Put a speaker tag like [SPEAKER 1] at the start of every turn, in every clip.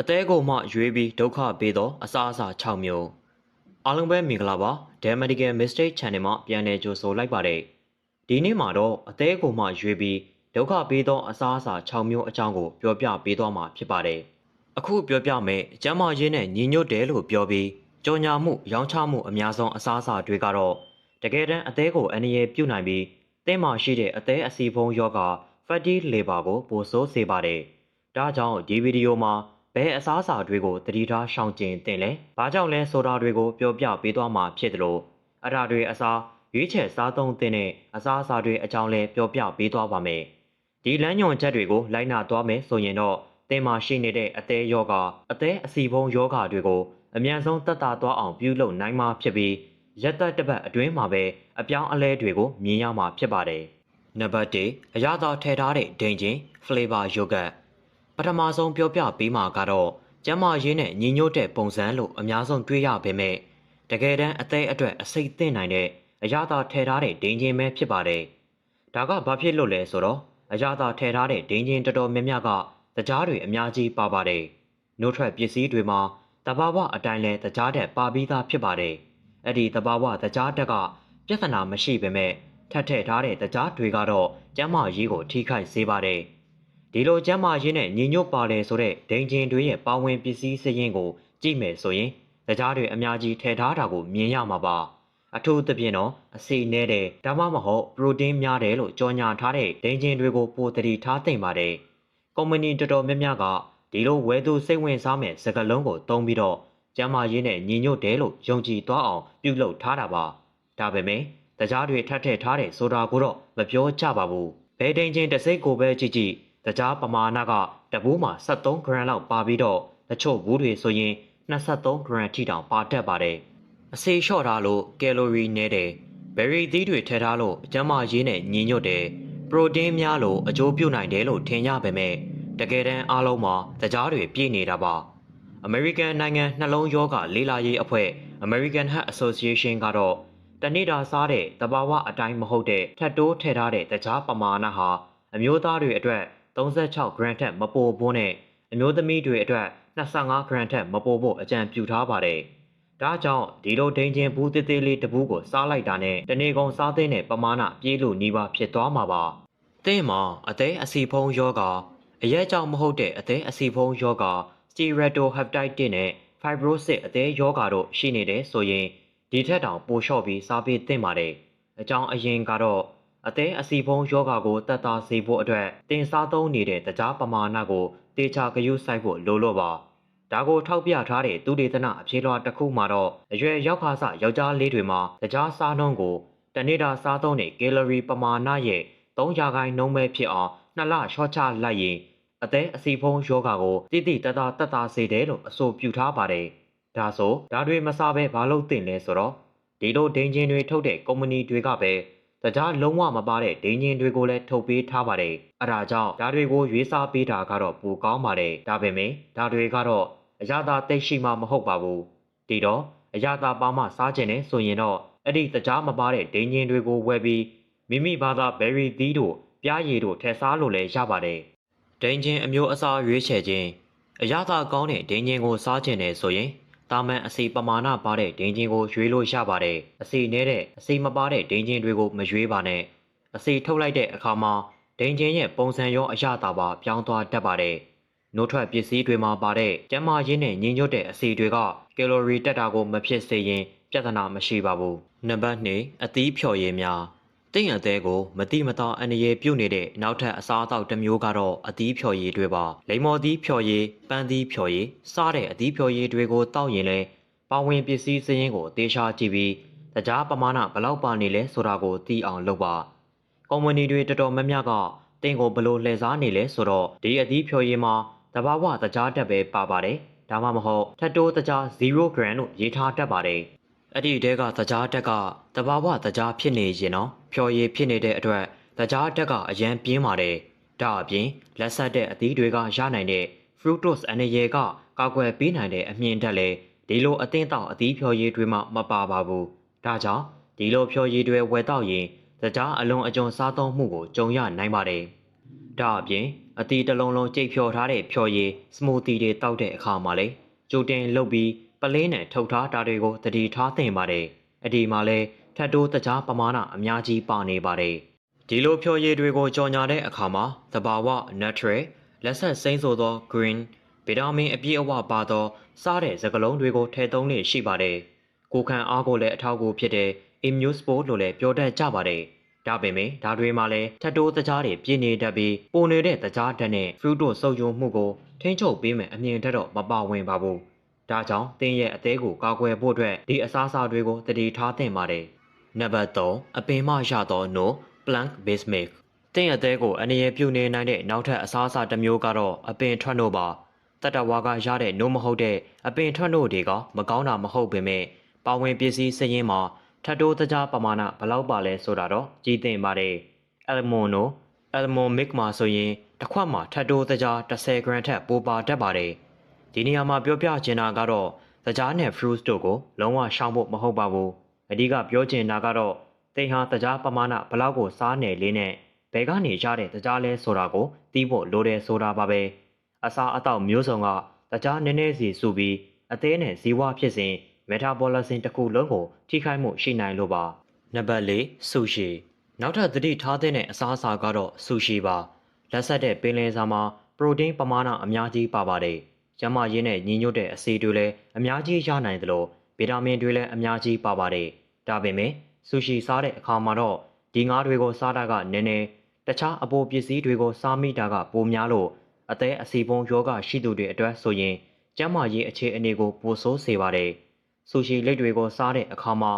[SPEAKER 1] အသေးကိုမှရွေးပြီးဒုက္ခပေးသောအစားအစာ6မျိုးအားလုံးပဲမင်္ဂလာပါ The Medical Mistake Channel မှာပြန်လည်ကြိုဆိုလိုက်ပါတယ်ဒီနေ့မှာတော့အသေးကိုမှရွေးပြီးဒုက္ခပေးသောအစားအစာ6မျိုးအကြောင်းကိုပြောပြပေးသွားမှာဖြစ်ပါတယ်အခုပြောပြမယ်ကျမ်းမာရေးနဲ့ညီညွတ်တယ်လို့ပြောပြီးကြော်ညာမှုရောင်းချမှုအများဆုံးအစားအစာတွေကတော့တကယ်တမ်းအသေးကိုအန္တရာယ်ပြုနိုင်ပြီးသင်မှာရှိတဲ့အသေးအစီဖုံးယောဂ fatty liver ကိုပိုဆိုးစေပါတယ်ဒါကြောင့်ဒီဗီဒီယိုမှာ ဘယ်အစားအစာတွေကိုတတိထားရှောင်ကျဉ်တင်လဲ။ဘာကြောင့်လဲဆိုတာတွေကိုပြောပြပေးသွားမှာဖြစ်တယ်လို့အရာတွေအစားရွေးချယ်စားသုံးတဲ့အစားအစာတွေအကြောင်းလဲပြောပြပေးသွားပါမယ်။ဒီလမ်းညွှန်ချက်တွေကိုလိုက်နာသွားမယ်ဆိုရင်တော့သင်မှာရှိနေတဲ့အသေးယောဂအသေးအစီဖုံးယောဂတွေကိုအမြန်ဆုံးတက်တာသွားအောင်ပြုလုပ်နိုင်မှာဖြစ်ပြီးရက်သက်တစ်ပတ်အတွင်းမှာပဲအပြောင်းအလဲတွေကိုမြင်ရမှာဖြစ်ပါတယ်။နံပါတ်1အရသာထည့်ထားတဲ့ဒိန်ချင်း flavor yogurt ပ ထမဆုံးပြောပြပေးမှာကတော့ကျန်းမာရေးနဲ့ညီညွတ်တဲ့ပုံစံလို့အများဆုံးတွေ့ရပေမဲ့တကယ်တမ်းအသေးအတွက်အစိတ်သိမ့်နိုင်တဲ့အရာသာထည့်ထားတဲ့ဒိန်ချင်းပဲဖြစ်ပါတယ်။ဒါကဘာဖြစ်လို့လဲဆိုတော့အရာသာထည့်ထားတဲ့ဒိန်ချင်းတော်တော်များများကတကြားတွေအများကြီးပါပါတယ်။နှုတ်ထွက်ပစ္စည်းတွေမှာတဘာဝအတိုင်းလဲတကြားတက်ပါပြီးသားဖြစ်ပါတယ်။အဲ့ဒီတဘာဝတကြားတက်ကပြဿနာမရှိပေမဲ့ထပ်ထည့်ထားတဲ့တကြားတွေကတော့ကျန်းမာရေးကိုထိခိုက်စေပါတယ်။ ဒီလိုကျမ်းမာရေးနဲ့ညီညွတ်ပါတယ်ဆိုတဲ့ဒိန်ဂျင်တွေရဲ့ပါဝင်ပစ္စည်းစည်းရင်းကိုကြည့်မယ်ဆိုရင်တရားတွေအများကြီးထည့်ထားတာကိုမြင်ရမှာပါအထူးသဖြင့်တော့အစီနဲ့တဲ့ဒါမှမဟုတ်ပရိုတင်းများတယ်လို့ကြော်ညာထားတဲ့ဒိန်ဂျင်တွေကိုပိုတတိထားသိမ့်ပါတယ်ကုမ္ပဏီတော်တော်များများကဒီလိုဝယ်သူစိတ်ဝင်စားမဲ့စကားလုံးကိုသုံးပြီးတော့ကျမ်းမာရေးနဲ့ညီညွတ်တယ်လို့ယုံကြည်သွားအောင်ပြုလုပ်ထားတာပါဒါပေမဲ့တရားတွေထပ်ထည့်ထားတဲ့ဆိုတာကိုတော့မပြောကြပါဘူးဘယ်ဒိန်ဂျင်တစ်စိတ်ကိုပဲကြည့်ကြည့် တကြားပမာဏကတဘူးမှာ73ဂရမ်လောက်ပါပြီးတော့တချို့ဘူးတွေဆိုရင်23ဂရမ်ထိတောင်ပါတတ်ပါတယ်အစေလျှော့ထားလို့ကယ်လိုရီနည်းတယ်ဘယ်ရီသီးတွေထည့်ထားလို့အကျန်းမာရေးနဲ့ညီညွတ်တယ်ပရိုတင်းများလို့အကျိုးပြုနိုင်တယ်လို့ထင်ရပေမဲ့တကယ်တမ်းအားလုံးမှာတကြားတွေပြည့်နေတာပါ American နိုင်ငံနှလုံးရောဂါလေးလာရေးအဖွဲ့ American Heart Association ကတော့တနေ့တာစားတဲ့တဘာဝအတိုင်းမဟုတ်တဲ့ထပ်တိုးထည့်ထားတဲ့တကြားပမာဏဟာအမျိုးသားတွေအတွက် 36 gram ထက်မပိုဖို့နဲ့အမျိုးသမီးတွေအတွက်25 gram ထက်မပိုဖို့အကြံပြုထားပါတယ်။ဒါကြောင့်ဒီလိုဒိန်ချင်းဘူးသေးသေးလေးတဘူးကိုစားလိုက်တာနဲ့တနေ့ကုန်စားတဲ့နဲ့ပမာဏပြေးလို့နီးပါဖြစ်သွားမှာပါ။သင်မှာအသေးအစီဖုံးယောဂအရဲကြောင့်မဟုတ်တဲ့အသေးအစီဖုံးယောဂ steatohepatitis နဲ့ fibrosis အသေးယောဂတို့ရှိနေတယ်ဆိုရင်ဒီထက်တောင်ပိုလျှော့ပြီးစားပေးသင့်ပါတယ်။အကြောင်းအရင်ကတော့ အသေးအစီဖုံးယောဂါကိုတက်တာစေဖို့အတွက်တင်စားသုံးနေတဲ့တကြားပမာဏကိုတေချာဂရုစိုက်ဖို့လိုလို့ပါဒါကိုထောက်ပြထားတဲ့သူဒေသနာအဖြေလွှာတစ်ခုမှာတော့အရွယ်ရောက်ခါစယောက်ျားလေးတွေမှာတကြားစားနှုန်းကိုတနေ့တာစားသုံးတဲ့ကယ်လိုရီပမာဏရဲ့300ခိုင်နှုန်းပဲဖြစ်အောင်နှစ်လလျှော့ချလိုက်ရင်အသေးအစီဖုံးယောဂါကိုတိတိတတတက်တာစေတယ်လို့အဆိုပြုထားပါတယ်ဒါဆိုဒါတွေမစားဘဲဘာလို့တင်လဲဆိုတော့ဒီလိုဒိန်ဂျင်တွေထုတ်တဲ့ကုမ္ပဏီတွေကပဲ တကြားလုံးဝမပါတဲ့ဒိန်ဂျင်တွေကိုလည်းထုတ်ပေးထားပါတယ်။အဲဒါကြောင့်ဒါတွေကိုရွေးစားပေးတာကတော့ပိုကောင်းပါတယ်။ဒါပေမဲ့ဒါတွေကတော့အရသာတိတ်ရှိမှမဟုတ်ပါဘူး။ဒီတော့အရသာပါမှစားခြင်းနဲ့ဆိုရင်တော့အဲ့ဒီတကြားမပါတဲ့ဒိန်ဂျင်တွေကိုဝယ်ပြီးမိမိဘာသာဘယ်ရီသီးတို့ပြားရည်တို့ထည့်စားလို့လည်းရပါတယ်။ဒိန်ဂျင်အမျိုးအစားရွေးချယ်ခြင်းအရသာကောင်းတဲ့ဒိန်ဂျင်ကိုစားခြင်းနဲ့ဆိုရင် တာမန်အစီပမာဏပါတဲ့ဒိန်ဂျင်ကိုရွေးလို့ရပါတယ်အစီနဲတဲ့အစီမပါတဲ့ဒိန်ဂျင်တွေကိုမရွေးပါနဲ့အစီထုတ်လိုက်တဲ့အခါမှာဒိန်ဂျင်ရဲ့ပုံစံရောအရသာပါပြောင်းသွားတတ်ပါတယ်နိုးထွက်ပစ္စည်းတွေမှာပါတဲ့ကျန်းမာရေးနဲ့ညီညွတ်တဲ့အစီတွေကကယ်လိုရီတက်တာကိုမဖြစ်စေရင်ပြဿနာမရှိပါဘူးနံပါတ်2အသီးဖြော်ရည်များ တင့်ရသေးကိုမတိမတာအန္တရာယ်ပြုတ်နေတဲ့နောက်ထပ်အစားအသောက်တစ်မျိုးကတော့အသီးဖြော်ရည်တွေပါလိမ္မော်သီးဖြော်ရည်ပန်းသီးဖြော်ရည်စားတဲ့အသီးဖြော်ရည်တွေကိုတောက်ရင်လည်းပါဝင်ပစ္စည်းစည်းရင်းကိုတေချာကြည့်ပြီးတကြားပမာဏဘလောက်ပါနေလဲဆိုတာကိုသိအောင်လုပ်ပါကုမ္ပဏီတွေတော်တော်များများကတင်ကိုဘလို့လှည့်စားနေလဲဆိုတော့ဒီအသီးဖြော်ရည်မှာတဘာဝတကြားတက်ပဲပါပါတယ်ဒါမှမဟုတ်ထက်တိုးတကြား0 gram လို့ရေးထားတတ်ပါတယ် အဲ့ဒီတဲကသကြားတက်ကတဘာဝသကြားဖြစ်နေရင်တော့ဖြော်ရည်ဖြစ်နေတဲ့အတွက်သကြားတက်ကအရန်ပြင်းပါတယ်ဒါအပြင်လက်ဆက်တဲ့အသီးတွေကရနိုင်တဲ့ fructose အနေရကကာကွယ်ပေးနိုင်တဲ့အမြင့်တက်လည်းဒီလိုအသင်းတောင်အသီးဖြော်ရည်တွေမှမပါပါဘူးဒါကြောင့်ဒီလိုဖြော်ရည်တွေဝယ်တော့ရင်သကြားအလုံးအကျုံစားသုံးမှုကိုကြုံရနိုင်ပါတယ်ဒါအပြင်အတီတစ်လုံးလုံးကြိတ်ဖြော်ထားတဲ့ဖြော်ရည်စမူသီတွေတောက်တဲ့အခါမှာလေကြိုတင်လုပ်ပြီး ပလင်းနဲ့ထုတ်ထားတာတွေကိုတတိထားသင့်ပါတယ်အဒီမှာလဲထပ်တိုးတကြားပမာဏအများကြီးပါနေပါတယ်ဒီလိုဖြော်ရည်တွေကိုကြော်ညာတဲ့အခါမှာသဘာဝ natural လက်ဆက်စိမ့်ဆိုသော green ဗီတာမင်အပြည့်အဝပါသောစားတဲ့စကလုံးတွေကိုထည့်သုံးနေရှိပါတယ်ကိုခံအားကိုလည်းအထောက်အကူဖြစ်တဲ့ immune sport လို့လည်းပြောတတ်ကြပါတယ်ဒါပေမဲ့ဒါတွေမှာလည်းထပ်တိုးတကြားတွေပြင်းနေတတ်ပြီးပုံနေတဲ့တကြားဓာတ်နဲ့ fruit တို့စုပ်ယုံမှုကိုထိန်းချုပ်ပေးမယ်အမြင်တက်တော့မပါဝင်ပါဘူး ဒါကြောင့်တင်းရဲ့အသေးကိုကာကွယ်ဖို့အတွက်ဒီအစားအစာတွေကိုတတိထားသင့်ပါတယ်နံပါတ်3အပင်မှရသော no plant based milk တင်းရဲ့အသေးကိုအနေရပြုနေနိုင်တဲ့နောက်ထပ်အစားအစာတစ်မျိုးကတော့အပင်ထွက်နို့ပါတတဝါကရတဲ့နို့မဟုတ်တဲ့အပင်ထွက်နို့တွေကမကောင်းတာမဟုတ်ပေမဲ့ပါဝင်ပစ္စည်းစည်ရင်းမှာထပ်တိုးတကြားပမာဏဘယ်လောက်ပါလဲဆိုတာတော့ကြည်သိမ့်ပါတယ်။အယ်မွန်နိုအယ်မွန်မစ်မှာဆိုရင်တစ်ခွက်မှာထပ်တိုးတကြား10 gram ထက်ပိုပါတတ်ပါတယ်။ ဒီနေရာမှာပြောပြချင်တာကတော့တကြားနဲ့ fruits တို့ကိုလုံးဝရှောင်ဖို့မဟုတ်ပါဘူး။အဓိကပြောချင်တာကတော့တင်ဟာတကြားပမာဏဘယ်လောက်ကိုစားနယ်လေးနဲ့ဘယ်ကနေရတဲ့တကြားလဲဆိုတာကိုသိဖို့လိုတယ်ဆိုတာပါပဲ။အစာအသောက်မျိုးစုံကတကြားနည်းနည်းစီစုပြီးအသေးနဲ့ဇီဝဖြစ်စဉ်မက်တာဘောလဆင်တစ်ခုလုံးကိုထိခိုက်မှုရှိနိုင်လို့ပါနံပါတ်၄ဆူရှီနောက်ထပ်သတိထားတဲ့အစားအစာကတော့ဆူရှီပါလက်ဆက်တဲ့ပင်လယ်စာမှာပရိုတင်းပမာဏအများကြီးပါပါတယ် ကျန်းမာရေးနဲ့ညီညွတ်တဲ့အဆီတွေလည်းအများကြီးရနိုင်သလိုဗီတာမင်တွေလည်းအများကြီးပါပါတယ်ဒါပေမဲ့ဆူရှီစားတဲ့အခါမှာတော့ဒီငါးတွေကိုစားတာကနည်းနည်းတခြားအပိုပစ္စည်းတွေကိုစားမိတာကပိုများလို့အသေးအစီပုံယောဂရှိသူတွေအတွက်ဆိုရင်ကျန်းမာရေးအခြေအနေကိုပိုဆိုးစေပါတယ်။ဆူရှီလိတ်တွေကိုစားတဲ့အခါမှာ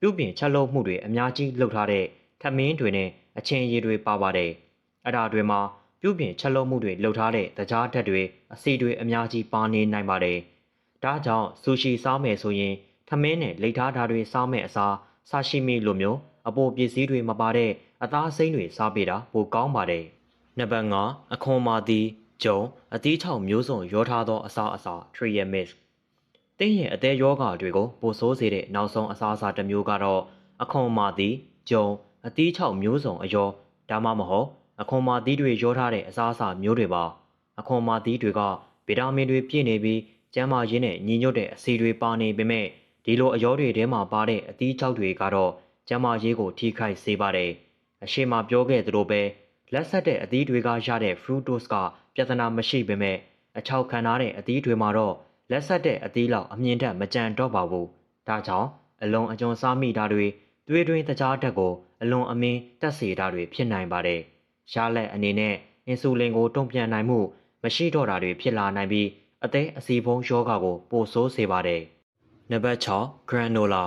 [SPEAKER 1] ပြုပြင်ချက်လုပ်မှုတွေအများကြီးလုပ်ထားတဲ့ထမင်းတွေနဲ့အချင်းရည်တွေပါပါတယ်။အဲ့ဒါတွေမှာ ပြုပြင်ချက်လုပ်မှုတွေလုပ်ထားတဲ့တကြားဓာတ်တွေအဆီတွေအများကြီးပါနေနိုင်ပါတယ်။ဒါကြောင့်ဆူရှီစားမယ်ဆိုရင်ထမင်းနဲ့လိတ်ထားတာတွေစားမယ်အစားဆာရှိမီလိုမျိုးအပိုပစ္စည်းတွေမပါတဲ့အသားစိမ်းတွေစားပေးတာပိုကောင်းပါတယ်။နံပါတ်5အခွန်မာသည်ဂျုံအသီးချောက်မျိုးစုံရောထားသောအစားအစာ Trial Mix တင်းရဲ့အသေးယောဂတွေကိုပိုဆိုးစေတဲ့နောက်ဆုံးအစားအစာတစ်မျိုးကတော့အခွန်မာသီးဂျုံအသီးချောက်မျိုးစုံအယောဒါမှမဟုတ် အခွန်မာသီးတွေရောထားတဲ့အစားအစာမျိုးတွေပါအခွန်မာသီးတွေကဗီတာမင်တွေပြည့်နေပြီးကျန်းမာရေးနဲ့ညီညွတ်တဲ့အဆီတွေပါနေပေမဲ့ဒီလိုအယောတွေထဲမှာပါတဲ့အသီးချောက်တွေကတော့ကျန်းမာရေးကိုထိခိုက်စေပါတယ်အရှိမပြောခဲ့သလိုပဲလက်ဆက်တဲ့အသီးတွေကရတဲ့ fructose ကပြဿနာမရှိပေမဲ့အချောက်ခံထားတဲ့အသီးတွေမှာတော့လက်ဆက်တဲ့အသီးလောက်အမြင့်တက်မကြံတော့ပါဘူး။ဒါကြောင့်အလွန်အကျွံစားမိတာတွေသွေးတွင်းတကြားတက်ကိုအလွန်အမင်းတက်စေတာတွေဖြစ်နိုင်ပါတယ်။ ရှားလက်အနေနဲ့အင်ဆူလင်ကိုတုံ့ပြန်နိုင်မှုမရှိတော့တာတွေဖြစ်လာနိုင်ပြီးအသက်အစီဖုံးယောဂါကိုပိုဆိုးစေပါတယ်။နံပါတ်6 granola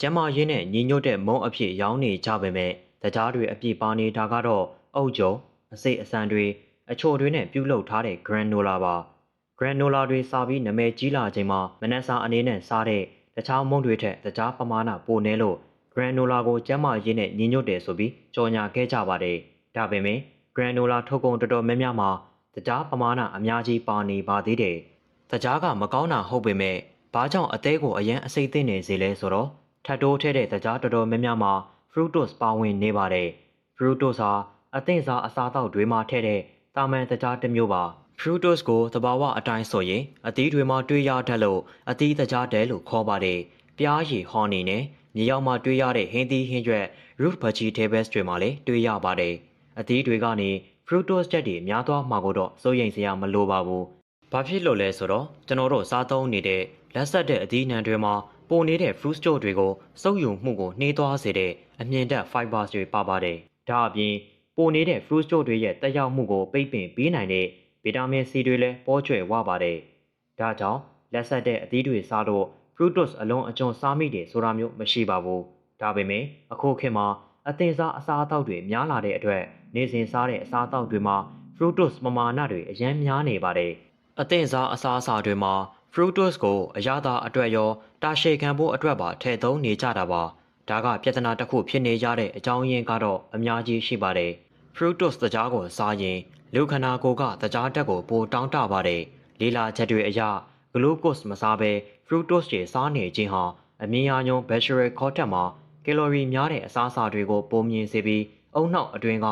[SPEAKER 1] ကျမရင်းနဲ့ညီညွတ်တဲ့မုံအဖြစ်ရောင်းနေကြပေမဲ့တကြားတွေအပြည့်ပါနေတာကတော့အုတ်ကြုံအစိတ်အစံတွေအချိုတွေနဲ့ပြုလုပ်ထားတဲ့ granola ပါ။ granola တွေစားပြီးနာမည်ကြီးလာချိန်မှာမနက်စာအနေနဲ့စားတဲ့တခြားမုန့်တွေထက်တခြားပမာဏပိုနေလို့ granola ကိုကျန်းမာရေးနဲ့ညီညွတ်တယ်ဆိုပြီးကြော်ညာခဲ့ကြပါတယ်။ ဒါပေမဲ့ granola ထုတ်ကုန်တော်တော်များများမှာတခြားပမာဏအများကြီးပါနေပါသေးတယ်။တခြားကမကောင်းတာဟုတ်ပေမဲ့ဘာကြောင့်အသေးကိုအရန်အစိမ့်သိနေစေလဲဆိုတော့ထပ်တိုးထဲတဲ့တခြားတော်တော်များများမှာ fructose ပါဝင်နေပါတယ်။ fructose ဟာအသင့်စားအစားအသောက်တွေမှာထည့်တဲ့တာမန်တခြားတစ်မျိုးပါ။ fructose ကိုသဘာဝအတိုင်းဆိုရင်အသီးတွေမှာတွေ့ရတတ်လို့အသီးတကြားတဲလို့ခေါ်ပါတယ်။ပြားရည်ဟော်နီနဲ့မြေရောက်မှာတွေ့ရတဲ့ဟင်းသီးဟင်းရွက် root vegetables တွေမှာလည်းတွေ့ရပါတယ်။ အသီးတွေကနေ fructose chất တွေများသွားမှာကိုတော့စိုးရိမ်စရာမလိုပါဘူး။ဘာဖြစ်လို့လဲဆိုတော့ကျွန်တော်တို့စားသုံးနေတဲ့လက်ဆက်တဲ့အသီးနှံတွေမှာပုံနေတဲ့ fruit ကြိုတွေကိုစုပ်ယူမှုကိုနှေးသွားစေတဲ့အမြင့်တက် fibers တွေပါပါတယ်။ဒါအပြင်ပုံနေတဲ့ fruit ကြိုတွေရဲ့တက်ရောက်မှုကိုပိတ်ပင်ပေးနိုင်တဲ့ဗီတာမင်စီတွေလည်းပေါ်ကျွယ်ဝပါတယ်။ဒါကြောင့်လက်ဆက်တဲ့အသီးတွေစားလို့ fructose အလုံးအကျွံစားမိတယ်ဆိုတာမျိုးမရှိပါဘူး။ဒါပေမဲ့အခုခေတ်မှာအသင်စားအစားအသောက်တွေများလာတဲ့အတွက် နေစဉ်စားတဲ့အစားအသောက်တွေမှာ fructose ပမာဏတွေအများများနေပါတယ်။အသင်စားအစားအစာတွေမှာ fructose ကိုအရသာအတွက်ရောတာရှည်ခံဖို့အတွက်ပါထည့်သုံးနေကြတာပါ။ဒါကပြဿနာတစ်ခုဖြစ်နေကြတဲ့အကြောင်းရင်းကတော့အများကြီးရှိပါတယ်။ fructose တကြားကိုစားရင်လူခန္ဓာကိုယ်ကတကြားတက်ကိုပိုတောင်းတပါတယ်။လေးလာချက်တွေအရဂလူးကို့စ်မစားဘဲဖရုတို့စ်တွေစားနေခြင်းဟာအမြင့်အညုံဘက်ရှရယ်ခေါ်တက်မှာကီလိုရီများတဲ့အစားအစာတွေကိုပုံမြင်စေပြီးအုံနှောက်အတွင်းက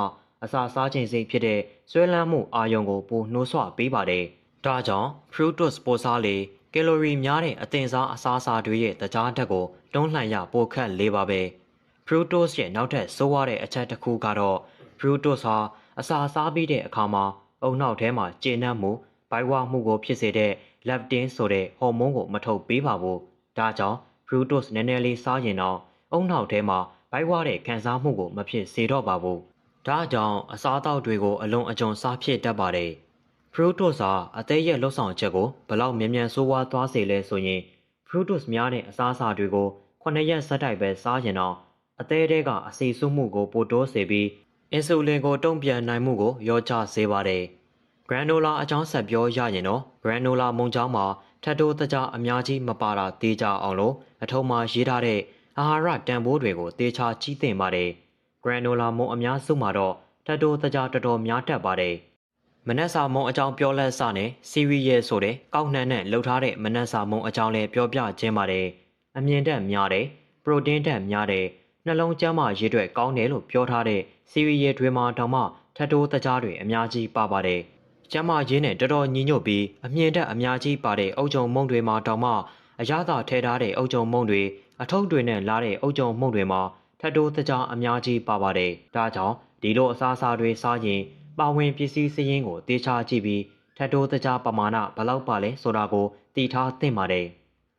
[SPEAKER 1] အစာစားခြင်းစိတ်ဖြစ်တဲ့ဆွဲလန်းမှုအာယုံကိုပိုနှိုးဆွပေးပါတယ်။ဒါကြောင့် fructose ပိုစားလေကယ်လိုရီများတဲ့အသင်စားအစားအစာတွေရဲ့တကြားဓာတ်ကိုတွန်းလှန်ရပိုခက်လေးပါပဲ။ fructose ရဲ့နောက်ထပ်ဆိုးဝါးတဲ့အချက်တစ်ခုကတော့ fructose ဟာအစာစားပြီးတဲ့အခါမှာအုံနောက်ထဲမှာကျေနပ်မှုဘိုက်ဝမှုကိုဖြစ်စေတဲ့ leptin ဆိုတဲ့ဟော်မုန်းကိုမထုတ်ပေးပါဘူး။ဒါကြောင့် fructose နည်းနည်းလေးစားရင်တော့အုံနောက်ထဲမှာဘိုက်ဝတဲ့ခံစားမှုကိုမဖြစ်စေတော့ပါဘူး။ ဒါကြောင့်အစားအသောက်တွေကိုအလွန်အကျွံစားဖြစ်တတ်ပါတယ်။ fructose ဟာအသေးရဲ့လှုပ်ဆောင်ချက်ကိုဘလောက်မြန်မြန်ဆိုးဝါးသွားစေလဲဆိုရင် fructose များတဲ့အစားအစာတွေကို9ရက်ဆက်တိုက်ပဲစားရင်တော့အသေးတဲကအဆီဆုမှုကိုပိုတိုးစေပြီးအင်ဆူလင်ကိုတုံ့ပြန်နိုင်မှုကိုရောချစေပါတယ်။ granola အကြောင်းဆက်ပြောရရင်တော့ granola မုံချောင်းမှာထပ်တိုးတကြအများကြီးမပါတာတေးကြအောင်လို့အထုံးမှာရေးထားတဲ့အာဟာရတန်ဖိုးတွေကိုတေချာကြီးသိမ့်ပါတယ်။ granola မုံအများစုမှာတော့ထပ်တိုးတကြတော်တော်များတတ်ပါတယ်။မနက်စာမုံအကြောင်းပြောလက်စနဲ့စီရီယယ်ဆိုတဲ့ကောက်နှံနဲ့လှုပ်ထားတဲ့မနက်စာမုံအကြောင်းလည်းပြောပြခြင်းပါတယ်။အမြင်တက်များတယ်။ပရိုတင်းတက်များတယ်။နှလုံးကျန်းမာရေးအတွက်ကောင်းတယ်လို့ပြောထားတဲ့စီရီယယ်တွေမှာတောင်မှထပ်တိုးတကြားတွေအများကြီးပါပါတယ်။ကျန်းမာရေးနဲ့တော်တော်ညီညွတ်ပြီးအမြင်တက်အများကြီးပါတဲ့အုပ်ချုံမုံတွေမှာတောင်မှအရသာထဲထားတဲ့အုပ်ချုံမုံတွေအထုပ်တွေနဲ့လာတဲ့အုပ်ချုံမုံတွေမှာ ထပ်တိုးတကြားအများကြီးပါပါတယ်။ဒါကြောင့်ဒီလိုအစားအစာတွေစားရင်ပါဝင်ပစ္စည်းစည်းရင်းကိုတေချာကြည့်ပြီးထပ်တိုးတကြားပမာဏဘယ်လောက်ပါလဲဆိုတာကိုတည်ထားသင့်ပါတယ်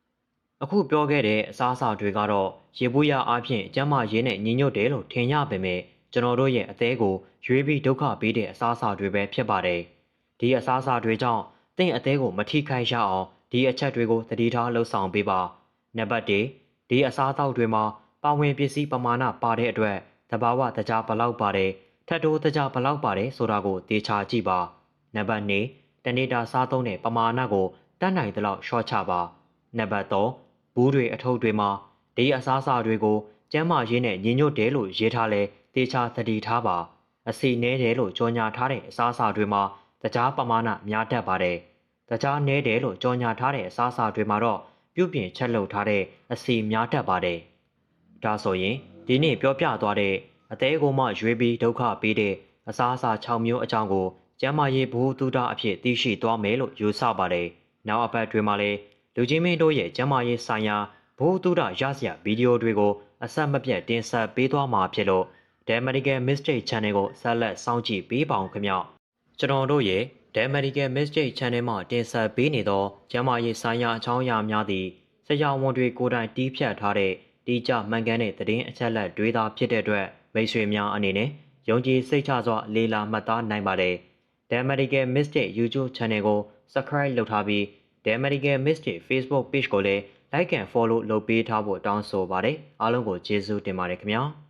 [SPEAKER 1] ။အခုပြောခဲ့တဲ့အစားအစာတွေကတော့ရေဘူးရအားဖြင့်ကျန်းမာရေးနဲ့ညီညွတ်တယ်လို့ထင်ရပေမဲ့ကျွန်တော်တို့ရဲ့အသေးကိုရွေးပြီးဒုက္ခပေးတဲ့အစားအစာတွေပဲဖြစ်ပါတယ်။ဒီအစားအစာတွေကြောင့်တင့်အသေးကိုမထိခိုက်ရအောင်ဒီအချက်တွေကိုသတိထားလှုပ်ဆောင်ပေးပါ။နံပါတ်1ဒီအစားအသောက်တွေမှာ ပါဝင်ပစ္စည်းပမာဏပါတဲ့အတွက်တဘာဝတကြားဘလောက်ပါတယ်ထပ်တိုးတကြားဘလောက်ပါတယ်ဆိုတာကိုတေချာကြည့်ပါ။နံပါတ်2တနေ့တာစားသုံးတဲ့ပမာဏကိုတတ်နိုင်သလောက်ရှော့ချပါ။နံပါတ်3ဘူးတွေအထုပ်တွေမှာဒီအစားအစာတွေကိုကျန်းမာရေးနဲ့ညီညွတ်တယ်လို့ရေးထားလဲတေချာသတိထားပါအစီနဲတယ်လို့ကြော်ညာထားတဲ့အစားအစာတွေမှာတကြားပမာဏများတတ်ပါတယ်တကြားနဲတယ်လို့ကြော်ညာထားတဲ့အစားအစာတွေမှာတော့ပြုပြင်ချက်လုပ်ထားတဲ့အစီများတတ်ပါတယ် ဒါဆိုရင်ဒီနေ့ပြောပြသွားတဲ့အသေးကိုမှရွေးပြီးဒုက္ခပေးတဲ့အစားအစာ6မျိုးအကြောင်းကိုကျမ်းမာရေးဘူတူတာအဖြစ်သိရှိသွားမယ်လို့ယူဆပါတယ်နောက်အပတ်တွေမှာလည်းလူချင်းမင်းတို့ရဲ့ကျမ်းမာရေးဆိုင်ရာဘိုးတူတာရစရာဗီဒီယိုတွေကိုအဆက်မပြတ်တင်ဆက်ပေးသွားမှာဖြစ်လို့ The Medical Mistake Channel ကိုဆက်လက်စောင့်ကြည့်ပေးပါအောင်ခင်ဗျကျွန်တော်တို့ရဲ့ The Medical Mistake Channel မှာတင်ဆက်ပေးနေသောကျန်းမာရေးဆိုင်ရာအကြောင်းအရာများသည့်ဆရာဝန်တွေကိုယ်တိုင်တီးဖြတ်ထားတဲ့ တိကျမှန်ကန်တဲ့သတင်းအချက်အလက်တွေသာဖြစ်တဲ့အတွက်မိတ်ဆွေများအနေနဲ့ယုံကြည်စိတ်ချစွာလေ့လာမှတ်သားနိုင်ပါတယ်။ The Medical Mistake YouTube Channel ကို Subscribe လုပ်ထားပြီး The Medical Mistake Facebook Page ကိုလည်း Like and Follow လုပ်ပေးထားဖို့တောင်းဆိုပါတယ်။အားလုံးကိုကျေးဇူးတင်ပါတယ်ခင်ဗျာ။